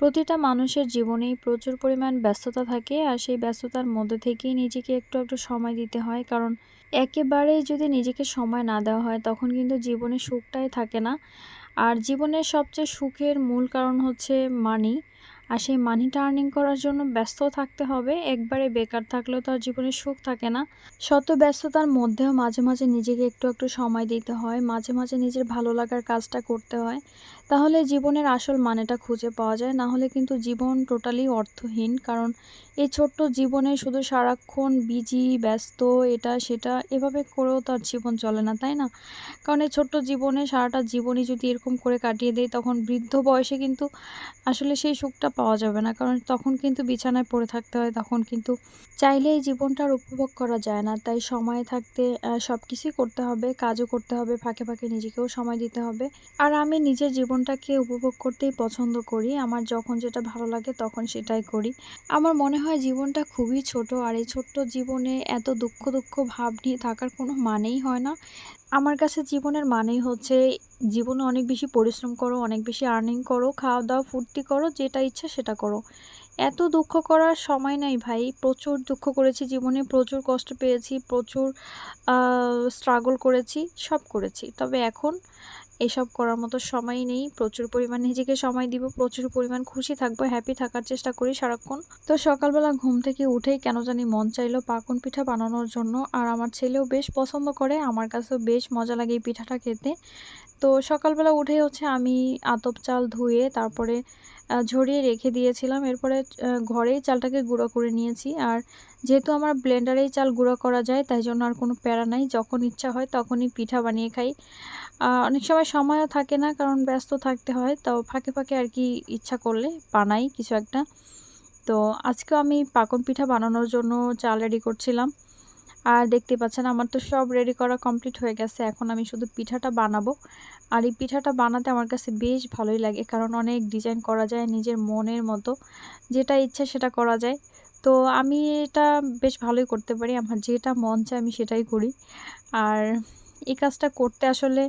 প্রতিটা মানুষের জীবনেই প্রচুর পরিমাণ ব্যস্ততা থাকে আর সেই ব্যস্ততার মধ্যে থেকেই নিজেকে একটু একটু সময় দিতে হয়। কারণ একেবারেই যদি নিজেকে সময় না দেওয়া হয়, তখন কিন্তু জীবনে সুখটাই থাকে না। আর জীবনের সবচেয়ে সুখের মূল কারণ হচ্ছে মানি আর সেই মানি টার্নিং করার জন্য ব্যস্ত থাকতে হবে। একবারে বেকার থাকলেও তো আর জীবনে সুখ থাকে না। শত ব্যস্ততার মধ্যেও মাঝে মাঝে নিজেকে একটু একটু সময় দিতে হয়। মাঝে মাঝে নিজের ভালো লাগার কাজটা করতে হয়। তাহলে জীবনের আসল মানেটা খুঁজে পাওয়া যায়। না হলে কিন্তু জীবন টোটালি অর্থহীন। কারণ এই ছোট্ট জীবনে শুধু সারাক্ষণ বিজি, ব্যস্ত, এটা, সেটা এভাবে করেও তার জীবন চলে না, তাই না? কারণ এই ছোট্ট জীবনে সারাটা জীবনই যদি এরকম করে কাটিয়ে দেয় তখন বৃদ্ধ বয়সে কিন্তু আসলে সেই সুখটা পাওয়া যাবে না। কারণ তখন কিন্তু বিছানায় পড়ে থাকতে হয়, তখন কিন্তু চাইলেই জীবনটা আর উপভোগ করা যায় না। তাই সময় থাকতে সব কিছুই করতে হবে, কাজও করতে হবে, ফাঁকে ফাঁকে নিজেকেও সময় দিতে হবে। আর আমি নিজের জীবনটাকে উপভোগ করতেই পছন্দ করি। আমার যখন যেটা ভালো লাগে, তখন সেটাই করি। আমার মনে হয় জীবনটা খুবই ছোট আর এই ছোট্ট জীবনে এত দুঃখ দুঃখ ভাব নিয়ে থাকার কোনো মানেই হয় না। আমার কাছে জীবনের মানেই হচ্ছে জীবনে অনেক বেশি পরিশ্রম করো, অনেক বেশি আর্নিং করো খাওয়া দাওয়া ফুর্তি করো, যেটা ইচ্ছা সেটা করো। এত দুঃখ করার সময় নাই ভাই, প্রচুর দুঃখ করেছি জীবনে, প্রচুর কষ্ট পেয়েছি, প্রচুর স্ট্রাগল করেছি, সব করেছি। তবে এখন এসব করার মতো সময় নেই। প্রচুর পরিমাণ নিজেকে সময় দিব, প্রচুর পরিমাণ খুশি থাকব হ্যাপি থাকার চেষ্টা করি সারাক্ষণ। তো সকালবেলা ঘুম থেকে উঠেই কেন জানি মন চাইলো পাকন পিঠা বানানোর জন্য। আর আমার ছেলেও বেশ পছন্দ করে, আমার কাছেও বেশ মজা লাগে এই পিঠাটা খেতে। তো সকালবেলা উঠে হচ্ছে আমি আতপ চাল ধুয়ে, তারপরে ঝরিয়ে রেখে দিয়েছিলাম। এরপরে ঘরেই চালটাকে গুঁড়ো করে নিয়েছি। আর যেহেতু আমার ব্লেন্ডারেই চাল গুঁড়ো করা যায়, তাই জন্য আর কোনো প্যারা নাই। যখন ইচ্ছা হয় তখনই পিঠা বানিয়ে খাই। অনেক সময় সময়ও থাকে না, কারণ ব্যস্ত থাকতে হয়। তো ফাঁকে ফাঁকে আর কি ইচ্ছা করলে বানাই কিছু একটা। তো আজকেও আমি পাকন পিঠা বানানোর জন্য চাল রেডি করছিলাম। আর দেখতে পাচ্ছেন আমার তো সব রেডি করা কমপ্লিট হয়ে গেছে। এখন আমি শুধু পিঠাটা বানাবো। আর এই পিঠাটা বানাতে আমার কাছে বেশ ভালোই লাগে, কারণ অনেক ডিজাইন করা যায় নিজের মনের মতো। যেটা ইচ্ছা সেটা করা যায়। তো আমি এটা বেশ ভালোই করতে পারি। আমার যেটা মন চায় আমি সেটাই করি। আর এই কাজটা করতে আসলে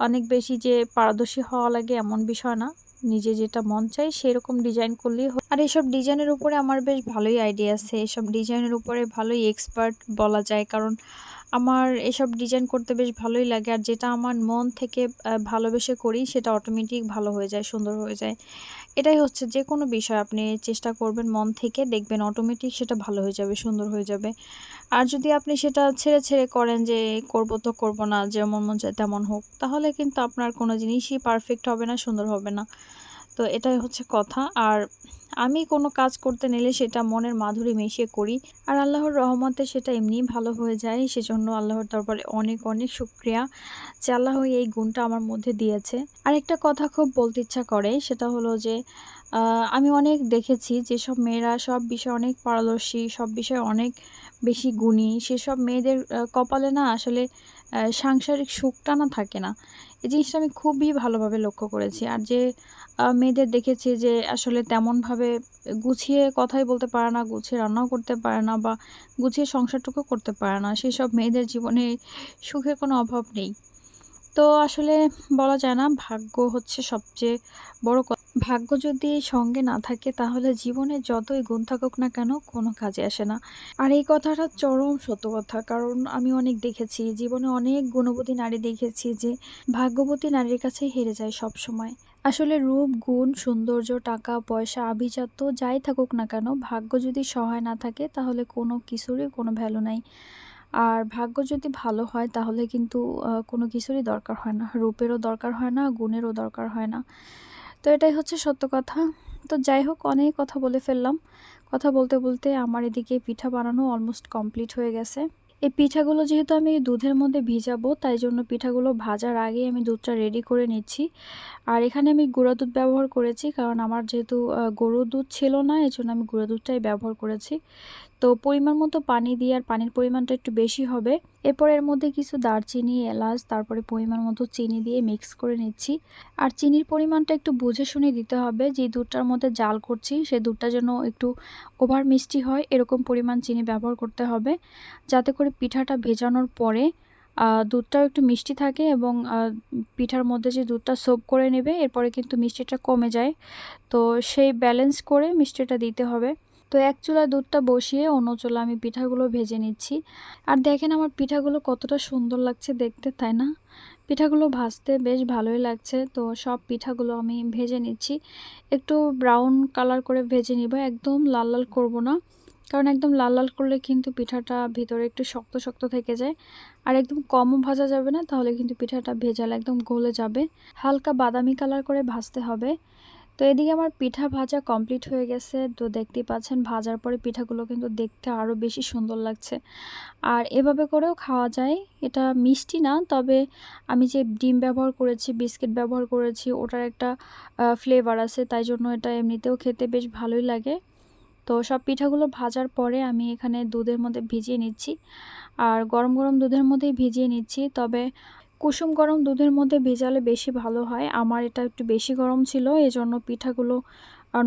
অনেক বেশি যে পারদর্শী হওয়া লাগে এমন বিষয় না। নিজে যেটা মন চাই সেরকম ডিজাইন করলেই হয় আর এইসব ডিজাইনের উপরে আমার বেশ ভালোই আইডিয়া আছে। এসব ডিজাইনের উপরে ভালোই এক্সপার্ট বলা যায়, কারণ আমার এসব ডিজাইন করতে বেশ ভালোই লাগে। আর যেটা আমার মন থেকে ভালোবেসে করি, সেটা অটোমেটিক ভালো হয়ে যায়, সুন্দর হয়ে যায়। এটাই হচ্ছে যে কোনো বিষয়, আপনি চেষ্টা করবেন মন থেকে, দেখবেন অটোমেটিক সেটা ভালো হয়ে যাবে, সুন্দর হয়ে যাবে। আর যদি আপনি সেটা ছেড়ে ছেড়ে করেন যে, করব তো করব না, যেমন মন চায় তেমন হোক, তাহলে কিন্তু আপনার কোনো জিনিসই পারফেক্ট হবে না, সুন্দর হবে না। তো এটাই হচ্ছে কথা। আর আমি কোনো কাজ করতে নিলে সেটা মনের মাধুরী মিশিয়ে করি। আর আল্লাহর রহমতে সেটা এমনিই ভালো হয়ে যায়, সেজন্য আল্লাহর দরবারে অনেক অনেক শুক্রিয়া যে আল্লাহ এই গুণটা আমার মধ্যে দিয়েছে। আর একটা কথা খুব বলতে ইচ্ছা করে, সেটা হলো যে আমি অনেক দেখেছি যেসব মেয়েরা সব বিষয়ে অনেক পারদর্শী, সব বিষয়ে অনেক বেশি গুণী, সেসব মেয়েদের কপালে না আসলে সাংসারিক সুখটা না থাকে না। এই জিনিসটা আমি খুবই ভালোভাবে লক্ষ্য করেছি। আর যে মেয়েদের দেখেছি যে, আসলে তেমনভাবে গুছিয়ে কথাই বলতে পারে না, গুছিয়ে রান্নাও করতে পারে না বা গুছিয়ে সংসারটুকু করতে পারে না, সেসব মেয়েদের জীবনে সুখের কোনো অভাব নেই। তো আসলে বলা যায় না, ভাগ্য হচ্ছে সবচেয়ে বড় ভাগ্য যদি সঙ্গে না থাকে, তাহলে জীবনে যতই গুণ থাকুক না কেন, কোনো কাজে আসে না। আর এই কথাটা চরম সত্য কথা, কারণ আমি অনেক দেখেছি, জীবনে অনেক গুণবতী নারী দেখেছি যে ভাগ্যবতী নারীর কাছে হেরে যায় সব সময়। আসলে রূপ, গুণ, সৌন্দর্য, টাকা, পয়সা, আভিজাত্য যাই থাকুক না কেন, ভাগ্য যদি সহায় না থাকে, তাহলে কোনো কিছুরই কোনো ভ্যালু নাই। আর ভাগ্য যদি ভালো হয়, তাহলে কিন্তু কোনো কিছুরই দরকার হয় না। রূপেরও দরকার হয় না, গুণেরও দরকার হয় না। তো এটাই হচ্ছে সত্য কথা। তো যাই হোক, অনেক কথা বলে ফেললাম। কথা বলতে বলতে আমার এদিকে পিঠা বানানো অলমোস্ট কমপ্লিট হয়ে গেছে। এই পিঠাগুলো যেহেতু আমি দুধের মধ্যে ভিজাবো, তাই জন্য পিঠাগুলো ভাজার আগে আমি দুধটা রেডি করে নিচ্ছি। আর এখানে আমি গুঁড়া দুধ ব্যবহার করেছি, কারণ আমার যেহেতু গরুর দুধ ছিল না এই জন্য আমি গুঁড়া দুধটাই ব্যবহার করেছি। তো পরিমাণ মতো পানি দিয়ে আর পানির পরিমাণটা একটু বেশি হবে এরপর এর মধ্যে কিছু দারচিনি, এলাচ, তারপরে পরিমাণ মতো চিনি দিয়ে মিক্স করে নিচ্ছি আর চিনির পরিমাণটা একটু বুঝে শুনে দিতে হবে, যে দুধটার মধ্যে জাল করছি, সেই দুধটা যেন একটু ওভার মিষ্টি হয়, এরকম পরিমাণ চিনি ব্যবহার করতে হবে যাতে করে পিঠাটা ভেজানোর পরে দুধটাও একটু মিষ্টি থাকে এবং পিঠার মধ্যে যে দুধটা সোক করে নেবে, এরপরে কিন্তু মিষ্টিটা কমে যায়। তো সেই ব্যালেন্স করে মিষ্টিটা দিতে হবে। তো এক চুলায় দুধটা বসিয়ে অন্য চুলায় আমি পিঠাগুলো ভেজে নিচ্ছি। আর দেখেন আমার পিঠাগুলো কতটা সুন্দর লাগছে দেখতে, তাই না? পিঠাগুলো ভাজতে বেশ ভালোই লাগছে। তো সব পিঠাগুলো আমি ভেজে নিচ্ছি। একটু ব্রাউন কালার করে ভেজে নিব। একদম লাল, লাল করব না। কারণ একদম লাল, লাল করলে কিন্তু পিঠাটা ভিতরে একটু শক্ত, শক্ত থেকে যায়। আর একদম কমও ভাজা যাবে না তাহলে কিন্তু পিঠাটা ভেজাল একদম গলে যাবে। হালকা বাদামি কালার করে ভাজতে হবে। তো এদিকে আমার পিঠা ভাজা কমপ্লিট হয়ে গেছে। তো দেখতেই পাচ্ছেন ভাজার পরে পিঠাগুলো কিন্তু দেখতে আরও বেশি সুন্দর লাগছে। আর এভাবে করেও খাওয়া যায়। এটা মিষ্টি না তবে আমি যে ডিম ব্যবহার করেছি, বিস্কিট ব্যবহার করেছি ওটার একটা ফ্লেভার আছে তাই জন্য এটা এমনিতেও খেতে বেশ ভালোই লাগে। তো সব পিঠাগুলো ভাজার পরে আমি এখানে দুধের মধ্যে ভিজিয়ে নিচ্ছি। আর গরম, গরম দুধের মধ্যেই ভিজিয়ে নিচ্ছি। তবে কুসুম গরম দুধের মধ্যে ভেজালে বেশি ভালো হয়। আমার এটা একটু বেশি গরম ছিল, এজন্য পিঠাগুলো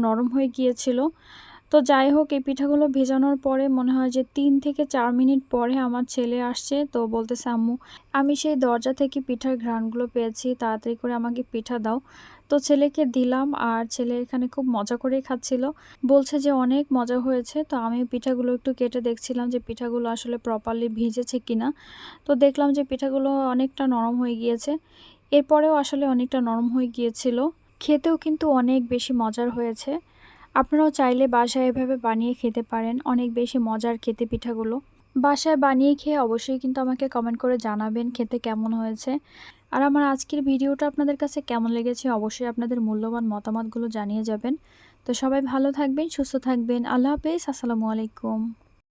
নরম হয়ে গিয়েছিল। তো যাই হোক এই পিঠাগুলো ভেজানোর পরে মনে হয় যে তিন থেকে চার মিনিট পরে আমার ছেলে আসছে। তো বলতেছে, "আম্মু আমি সেই দরজা থেকে পিঠার ঘ্রাণগুলো পেয়েছি। তাড়াতাড়ি করে আমাকে পিঠা দাও।" তো ছেলেকে দিলাম আর ছেলে এখানে খুব মজা করেই খাচ্ছিল। বলছে যে অনেক মজা হয়েছে। তো আমি পিঠাগুলো একটু কেটে দেখছিলাম যে পিঠাগুলো আসলে প্রপারলি ভিজেছে কিনা। তো দেখলাম যে পিঠাগুলো অনেকটা নরম হয়ে গিয়েছে। এরপরেও আসলে অনেকটা নরম হয়ে গিয়েছিল। খেতেও কিন্তু অনেক বেশি মজার হয়েছে। আপনারাও চাইলে বাসায় এভাবে বানিয়ে খেতে পারেন। অনেক বেশি মজার খেতে পিঠাগুলো। বাসায় বানিয়ে খেয়ে অবশ্যই কিন্তু আমাকে কমেন্ট করে জানাবেন খেতে কেমন হয়েছে। আর আমার আজকের ভিডিওটা আপনাদের কাছে কেমন লেগেছে অবশ্যই আপনাদের মূল্যবান মতামতগুলো জানিয়ে যাবেন। তো সবাই ভালো থাকবেন, সুস্থ থাকবেন। আল্লাহ হাফেজ। আসসালামু আলাইকুম।